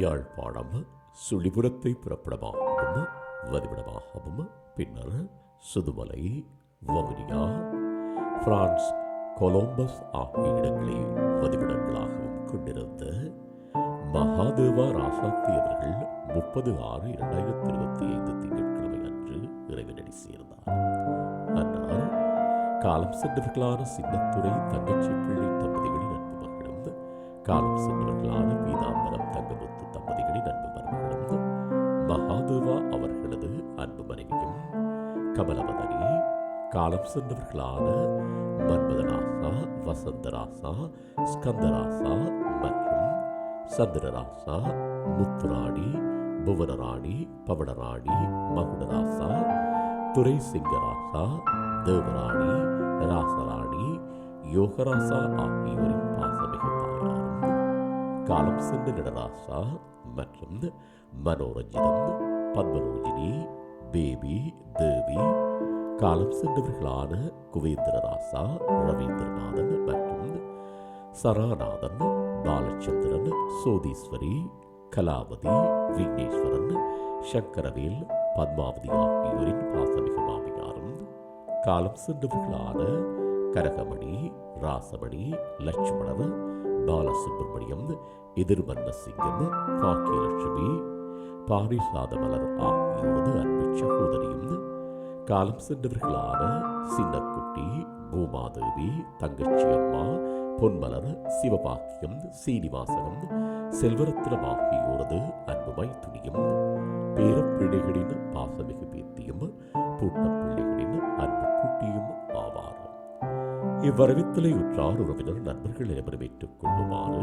யாழ்ப்பாணம் சுழிபுரத்தை புறப்படமாகவும் வதிவிடமாகவும் பின்னர் Suthumalai Vavuniya France Columbus ஆகிய இடங்களை வதிவிடங்களாகவும் கொண்டிருந்த மகாதேவா ராசாத்தி அவர்கள் முப்பது ஆறு இரண்டாயிரத்தி இருபத்தி ஐந்து திங்கட்கிழமை அன்று இறைவனடி சேர்ந்தார். அன்னார் காலம் சென்றவர்களான சின்னத்துறை தங்கச்சி பிள்ளை காலம் சென்றவர்களான பீதாம்பரம் தங்கமுத்து தம்பதிகளின் அன்பு மருமகளும் மகாதேவா அவர்களது அன்பு மனைவியும் கமலமதனி காலம் சென்றவர்களான மன்மதராசா வசந்தராசா ஸ்கந்தராசா மற்றும் சந்திரராசா முத்துராணி புவனராணி பவனராணி மகுடராசா துரை சிங்கராசா தேவராணி ராசராணி யோகராசா ஆகியோரின் பாசமிகு காலம் சென்ற நடராசா மற்றும் மனோரஞ்சிதம் பத்மரோஜினி பேபி தேவி காலம் சென்றவர்களான குவேந்திரராசா ரவீந்திரநாதன் மற்றும் சராநாதன் பாலச்சந்திரன் சோதீஸ்வரி கலாவதி விக்னேஸ்வரன் சங்கரவேல் பத்மாவதி ஆகியோரின் பாசமிக மாமியாரும் காலம் சென்றவர்களான கனகமணி ராசமணி லட்சுமணன் பாலசுப்ரமணியம் எதிர்மன்ன சிங்கம் பாக்கியலட்சுமி பாரிசாதமலர் ஆகியோரது அன்பு சகோதரியும். காலம் சென்றவர்களான சின்னக்குட்டி பூமாதேவி தங்கச்சி அம்மா பொன்மலர் சிவபாக்கியம் சீனிவாசனம் செல்வரத்னம் ஆகியோரது அன்பு மைத்துனியும் பேரப்பிள்ளைகளின் பாசமிகு பேத்தியும் பூட்டப்பிள்ளைகளின் அன்பு பூட்டியும் ஆவார். இவ்வரவித்தலை உற்றார் உறவினர் நண்பர்கள் எவரும் ஏற்றுக் கொள்ளுமாறு